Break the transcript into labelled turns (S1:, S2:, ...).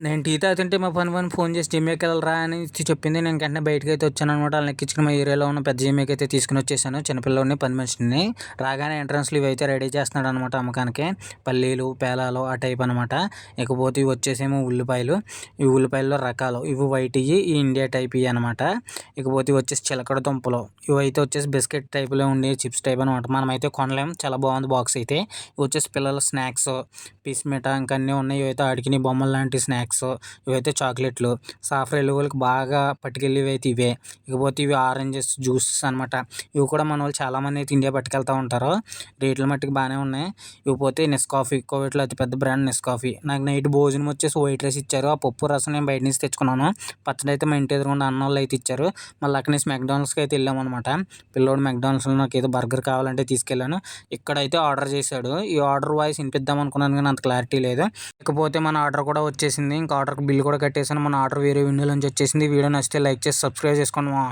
S1: నేను టీ తాగుతుంటే మా పని పని ఫోన్ చేసి జిమ్కి వెళ్ళరా అని చెప్పింది. నేను వెంటనే బయటకి అయితే వచ్చాను అనమాట. వాళ్ళని ఎక్కించుకుని మా ఏరియాలో ఉన్న పెద్ద జిమ్కి అయితే తీసుకుని వచ్చేసాను. చిన్నపిల్లని పని మనిషిని రాగానే ఎంట్రన్స్లో ఇవి అయితే రెడీ చేస్తున్నాడు అనమాట అమ్మకానికి. పల్లీలు పేలాలు ఆ టైప్ అనమాట. ఇకపోతే ఇవి వచ్చేసేమో ఉల్లిపాయలు. ఈ ఉల్లిపాయల్లో రకాలు. ఇవి వైట్ ఇవి ఈ ఇండియా టైప్ ఇవి అనమాట. ఇకపోతే ఇవి వచ్చేసి చిలకడ దుంపలు. ఇవి అయితే వచ్చేసి బిస్కెట్ టైప్లో ఉండే చిప్స్ టైప్ అనమాట. మనం అయితే కొనలేం. చాలా బాగుంది బాక్స్ అయితే. ఇవి వచ్చేసి పిల్లల స్నాక్స్ పిస్మిటా ఇంకా అన్నీ ఉన్నాయి. ఇవి అయితే ఆడికి బొమ్మలు లాంటి స్నాక్స్ ఇవైతే చాక్లెట్లు సాఫ్ట్వేర్ వాళ్ళకి బాగా పట్టుకెళ్ళేవి అయితే ఇవే. ఇకపోతే ఇవి ఆరెంజెస్ జ్యూసెస్ అనమాట ఇవి కూడా మన వాళ్ళు చాలామంది అయితే ఇండియా పట్టుకెళ్తూ ఉంటారు. రేట్లు మట్టుకు బాగానే ఉన్నాయి. ఇకపోతే నెస్కాఫీ కోవిట్లో అతి పెద్ద బ్రాండ్ నెస్కాఫీ. నాకు నైట్ భోజనం వచ్చేసి వైట్ రైస్ ఇచ్చారు. ఆ పప్పు రసం నేను బయట నుంచి తెచ్చుకున్నాను. పచ్చడి అయితే మా ఇంటి ఎదురుకుండా అన్న వాళ్ళు అయితే ఇచ్చారు. మళ్ళీ అక్కడ నుంచి మెక్డానల్డ్స్కి అయితే వెళ్ళాము అనమాట పిల్లోడు మెక్డానల్డ్స్లో నాకు ఏదో బర్గర్ కావాలంటే తీసుకెళ్ళాను. ఇక్కడైతే ఆర్డర్ చేశాడు. ఈ ఆర్డర్ వాయిస్ వినిపిద్దాం అనుకున్నాను కానీ అంత క్లారిటీ లేదు. ఇకపోతే మన ఆర్డర్ కూడా వచ్చేసింది. ఇంకా ఆర్డర్కి బిల్ కూడా కట్టేసాను మన ఆర్డర్ వేరే విండో నుంచి వచ్చేసింది. వీడియో నచ్చితే లైక్ చేసి సబ్స్క్రైబ్ చేసుకోండి మా.